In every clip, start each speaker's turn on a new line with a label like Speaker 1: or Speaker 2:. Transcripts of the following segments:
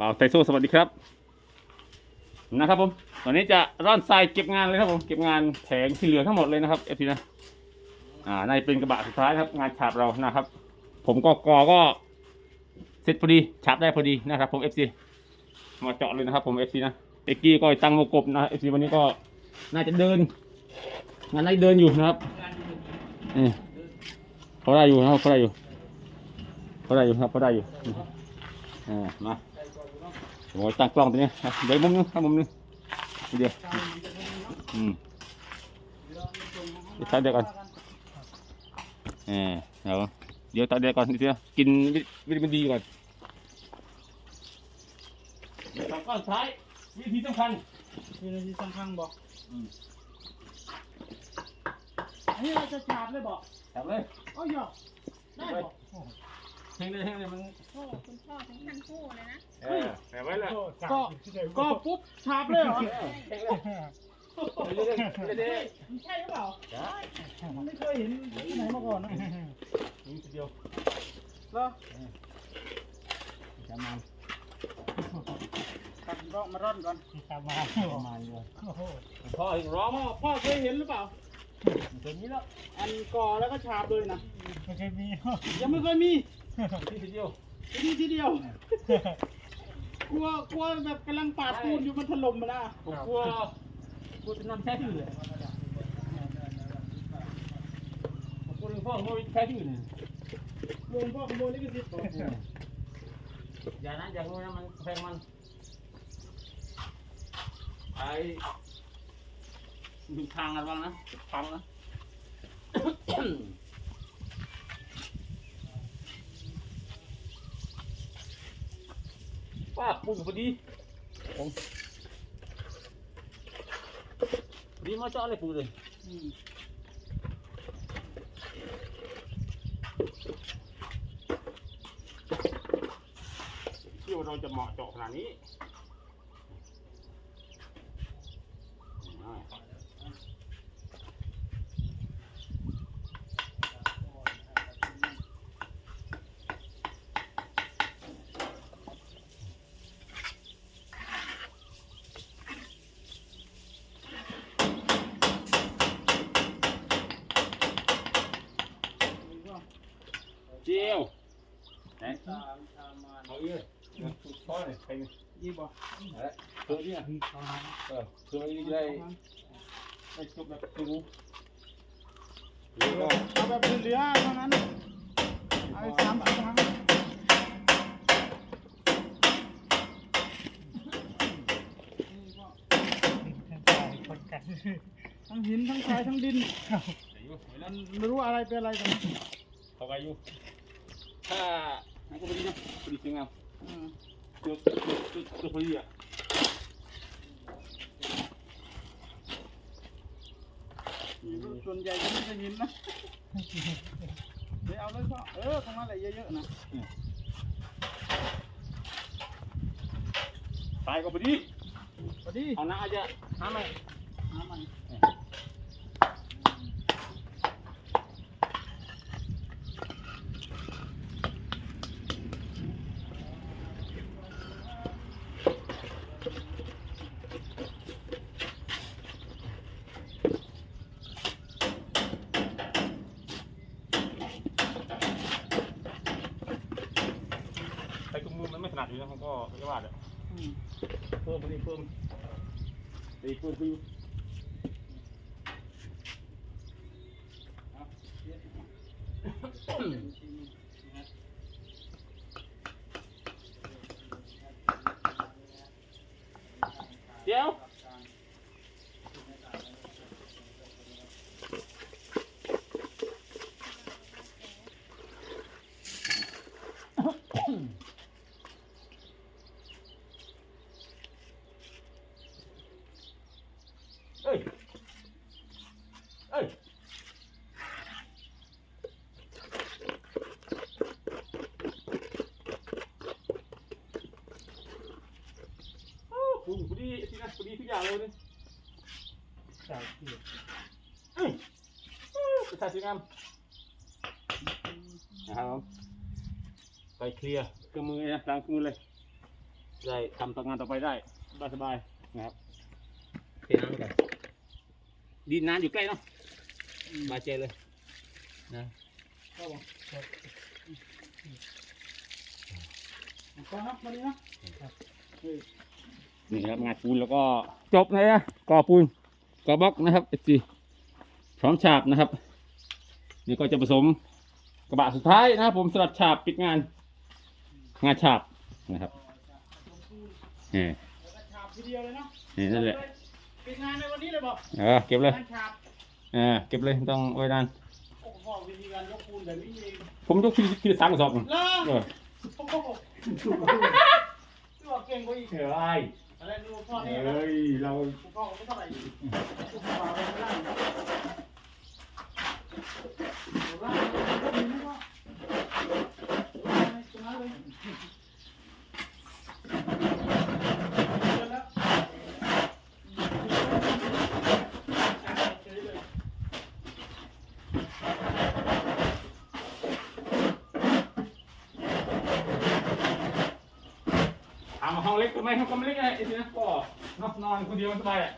Speaker 1: บ่าวไซโซสวัสดีครับนะครับผมตอนนี้จะร่อนทรายเก็บงานเลยครับผมเก็บงานแผงที่เหลือทั้งหมดเลยนะครับเอฟซีนะอ่าในเป็นกระบะสุดท้ายครับ งานฉาบเรานะครับ ผมก็กอก็เสร็จพอดีฉาบได้พอดีนะครับ ผมเอฟซีมาเจาะเลยนะครับ ผมเอฟซีนะเอกกี้ก็ตั้งโมกบนะเอฟซีวันนี้ก็น่าจะเดิน งานน่าจะเดินอยู่นะครับนี่เขาได้อยู่นะครับเขาได้อยู่เขาได้อยู่ครับเขาได้อยู่อ่ามา โอ้ยตั้งกล้องตัวนี้อะเดี๋ยวมุมนึงครับมุมนึงเดี๋ยวอืมเดี๋ยวตัดเดี๋ยวก่อนเออเดี๋ยวเดี๋ยวตัดเดี๋ยวก่อนนิดเดียวกินวิตามินดีก่อนสองก้อนท้ายวิธีสำคัญ
Speaker 2: มีนาทีสำคัญบอก
Speaker 1: อืม
Speaker 2: อันนี้เราจะฉาบเลยบอก
Speaker 1: จับเลย
Speaker 2: โอ้ยอกได้บอก
Speaker 1: เฮงเลยเฮงเลยมัน
Speaker 3: โอ้คุณพ่อของท่านคู่เลยนะ
Speaker 1: เออแอบไว้เลย
Speaker 2: ก็ก็ปุ๊บฉาบเลยเหรอ
Speaker 1: เฮงเลยเรื่อยๆเรื่อย
Speaker 2: มันใช่หรือเปล่า
Speaker 1: ๆได้
Speaker 2: ไม่เคยเห็นที่ไหนมาก่อนนะ
Speaker 1: นี่ทีเดียว
Speaker 2: เหรอ
Speaker 1: จะมา
Speaker 2: ตัดก็มาร่อนก่อน
Speaker 4: ทำมา
Speaker 1: ประมาณนี้
Speaker 4: โอ้โห
Speaker 1: พ่ออีกร้อง
Speaker 2: พ่อพ่อเคยเห็นหรือเปล่า
Speaker 1: ตัวนี้แล้ว
Speaker 2: อันก่อแล้วก็ฉาบเลยนะ
Speaker 4: ไม่เคยมี
Speaker 2: ยังไม่เคยมี
Speaker 1: ที่ทีเดียว
Speaker 2: ที่นี่ทีเดียว กลัวกลัวแบบกำลังปาดปูนอยู่มันถล่มมานะ
Speaker 1: ผมกลัวกลัวจะนำแท้ที่อื่นเลยผมกลัวหลวงพ่อผมว่าแท้ที่อื่นเลย
Speaker 2: รวมพ่อขโมยลิขสิทธิ์บอก
Speaker 1: อย่านะอย่างูนะมันแพงมันไอ้ดูทางกันบ้างนะฟังนะ ป้าปลูกพอดีผมดีมาเจาะเลยปูเลย
Speaker 2: อืม
Speaker 1: ที่ว่าเราจะเหมาะเจาะขนาดนี้เจียวไหน เอาเยอะพ่อเลยใครเนี่ย
Speaker 2: ยี่บอ
Speaker 1: เออเนี่ยเออคือไม่ได้ไม่จบแบบรู้แล้วก็
Speaker 2: เอาแบบเหลือๆเท่านั้นเอาสามสิบครั้ง
Speaker 4: คนกัน
Speaker 2: ทั้งหินทั้งทรายทั้งดิน
Speaker 1: อยุเวลา
Speaker 2: มันไม่รู้อะไรเป็นอะไรกัน
Speaker 1: เขาอายุถ้า ให้เขาไปดีนะพอดีสวยงาม
Speaker 2: อืม
Speaker 1: ตัวตัวตัวตัวพอดีอะ
Speaker 2: ส่วนใหญ่จะไม่ใช่หินนะ เดี๋ยวเอาเลยพ่อเออตรงนั้นแหละเยอะๆนะ
Speaker 1: ตายก็พอดี
Speaker 2: พอดี
Speaker 1: เอาหน้าอาจจะหาไหม
Speaker 2: หามัน
Speaker 1: ใช้ถุง มือมันไม่ถนัดอยู่นะผมก็ไม่ว่าอะ
Speaker 2: อืม
Speaker 1: เพิ่มพอดีเพิ่มตีเพิ่มไปอยู่เดี๋ยว เอ้ย เอ้ย โอ้ปรุงพอ ดีสินะพอดีทุกอย่างเลยนี่
Speaker 4: ใส่ที่
Speaker 1: เอ้ยเอ้ยประชาชนงามนะครับผมไปเคลียร์เครื่องมือนะล้างเครื่องมือเลยได้ทำต่องานต่อไปได้สบายๆนะครับ
Speaker 5: เทน้ำก่อน
Speaker 1: ดินน้ำอยู่ใกล้เนาะ
Speaker 5: บาเจเลยนะ
Speaker 2: ก็บอกก็นะมาดีนะ เฮ้ย
Speaker 1: นี่ครับงานปูนแล้วก็จบเลยนะก่อปูนก่อบล็อกนะครับเอซีพร้อมฉาบนะครับนี่ก็จะผสมกระบะสุดท้ายนะครับ ผมสำหรับฉาบปิดงาน งานฉาบนะครับนี่
Speaker 2: แล้วก็ฉาบทีเดียวเลยเนาะ
Speaker 1: นี่นั่นแหละ
Speaker 2: ปิดงานในวันนี้เลยบอก
Speaker 1: เออเก็บเลย
Speaker 2: งานฉาบ
Speaker 1: เออเก็บเลยไม่ต้องไว้นาน
Speaker 2: โอ้โหวิธีการยกปูนแบบนี้เอง
Speaker 1: ผมยกทีละทีละสามกระสอบ
Speaker 2: เลิ
Speaker 1: เออ
Speaker 2: โอ้โหตัวเก่งกว่าอีก
Speaker 1: เฮ้ย
Speaker 2: อะไรดูพ่อนี่นะ
Speaker 1: เฮ้ยเรา
Speaker 2: พ่อไม่เท่าไหร่ลูกสาวไม่ได้นะโบราณก็มีนะพ่อโบราณชนะเลยเจอแล้วเจอเลย
Speaker 1: เอามาห้องเล็กทำไมห้องก็ไม่เล็กไงไอ้ทีนั้นก็นอนนอนคนเดียวมันสบายอะ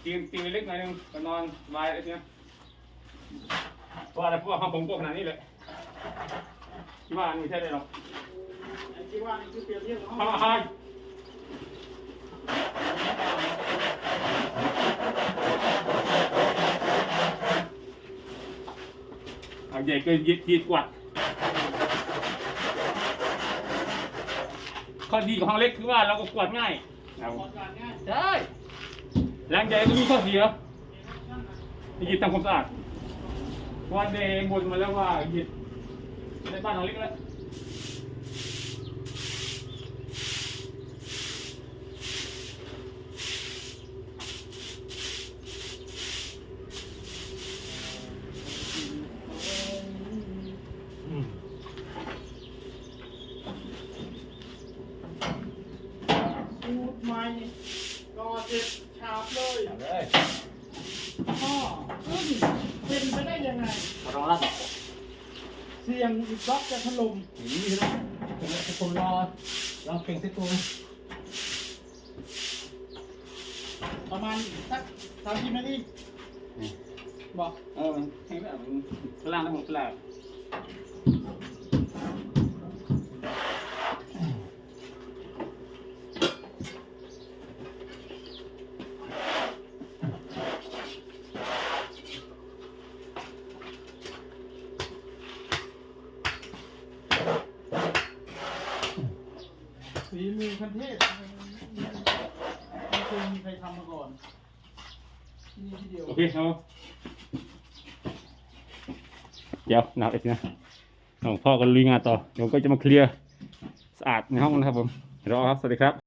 Speaker 1: เตียงเตียงเล็กหน่อยนึงก็นอนสบายไอ้ทีนั้นเพราะอะไรเพราะว่าห้องผมก็ขนาดนี้เลยที่ว่านี่ใช่ได้หรอก
Speaker 2: ไอ้ที่ว่านี่คือเปรียบเทียบ
Speaker 1: ห้อ
Speaker 2: งง
Speaker 1: ห้องเอาใหญ่เกินยีดยีดกว่า ข้อดีของห้องเล็กคือว่าเราก็กวาดง่ายเอา
Speaker 2: ก่อนการง่าย
Speaker 1: ใช่แรงใหญ่ก็มีข้อเสียยีดทำความสะอาดวันเดย์บ่นมาแล้วว่ายีดในบ้านห้องเล็กแล้ว
Speaker 2: สู ตรใหม่ก็เจ็บฉาบเลย
Speaker 5: เลย
Speaker 2: พ่อเอ้ยเป็นไปได้ยังไง
Speaker 5: รองรับอะ
Speaker 2: เสียงอีกบล็อกจะถล่ม
Speaker 5: นี่นะทุกคนรอลองเก่งสักตัว
Speaker 2: ประมาณสักสามสิบนาทีบอก
Speaker 1: เออแข็งแบบกลางทั้งหมดกลาง
Speaker 2: คันเทศไม่เคยมีใครทำมาก่อนที่นี่ที่เดียว
Speaker 1: โอเคเอาเดี๋ยวหนาวอีกนะหลวงพ่อก็ลุยงานต่อเดี๋ยวก็จะมาเคลียร์สะอาดในห้องนะครับผมรอครับ สวัสดีครับ